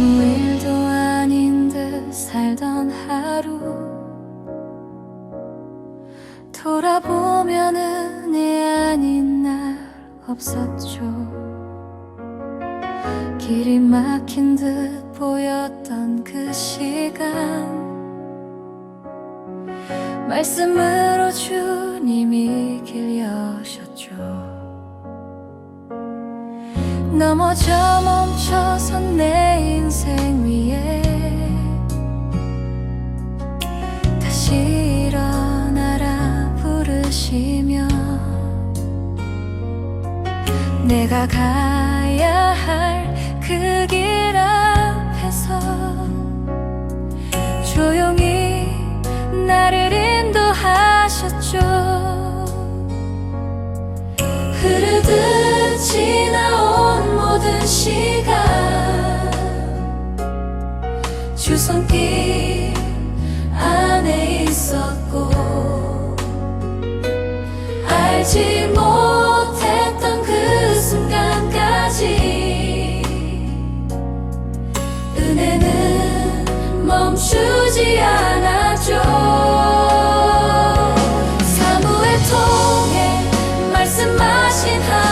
아무 일도 아닌 듯 살던 하루. 돌아보면 은혜 아닌 날 없었죠. 길이 막힌 듯 보였던 그 시간. 말씀으로 주님이 길 여셨죠 넘어져 멈춰선 내 인생 위에 다시 일어나라 부르시며 내가 가야 할 그 길 앞에서 조용히 나를 인도하셨죠. 흐르듯 모든 시간 주 손길 안에 있었고 알지 못했던 그 순간까지 은혜는 멈추지 않았죠. 사무엘 통해 말씀하신 하나님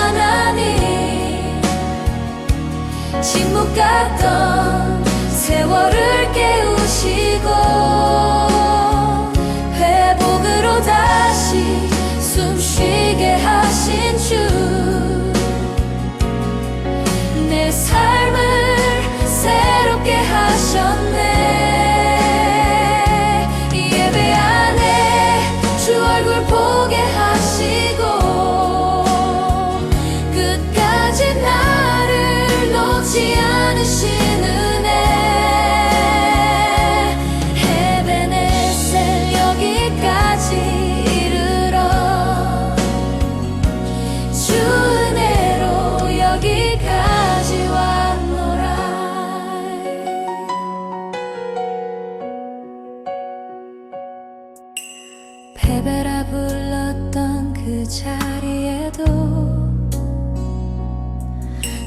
침묵 같던 세월을 깨우시고 자리에도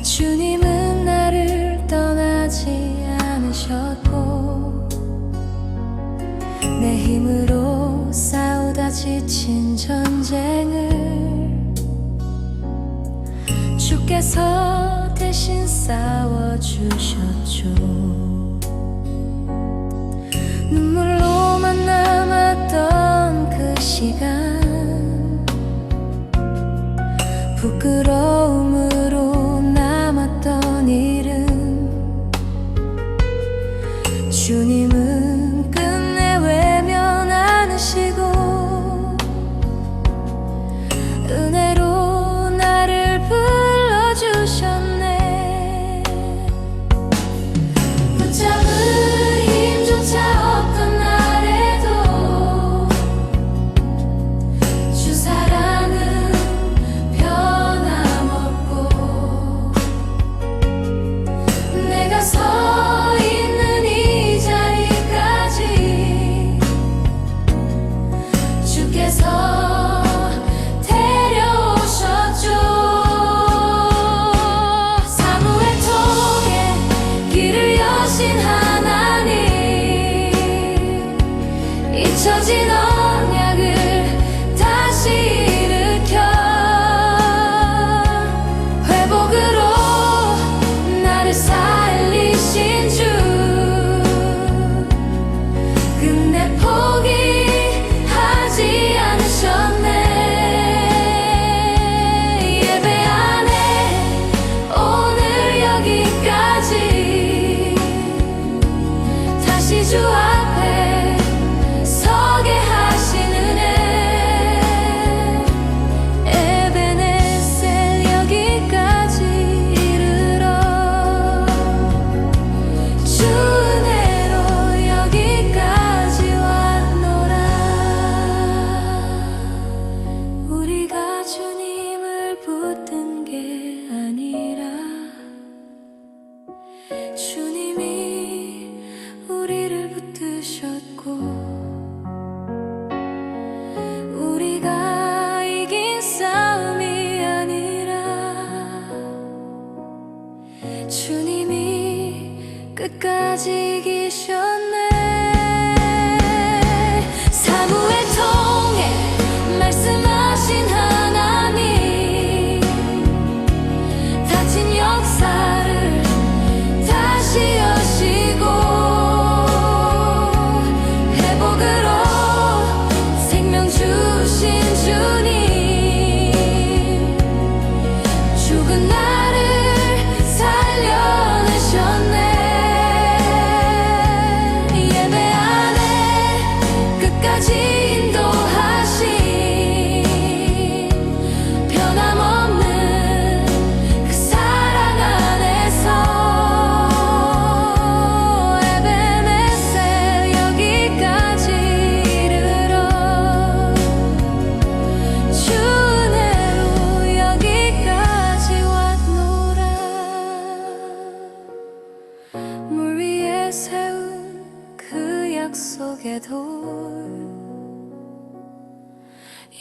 주님은 나를 떠나지 않으셨고 내 힘으로 싸우다 지친 전쟁을 주께서 부 잊혀진 끝까지 기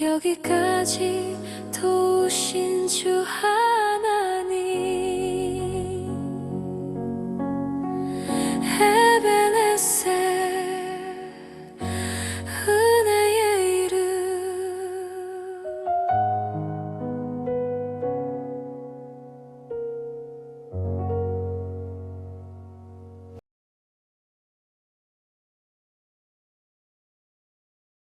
여기까지 도우신 주 하나님.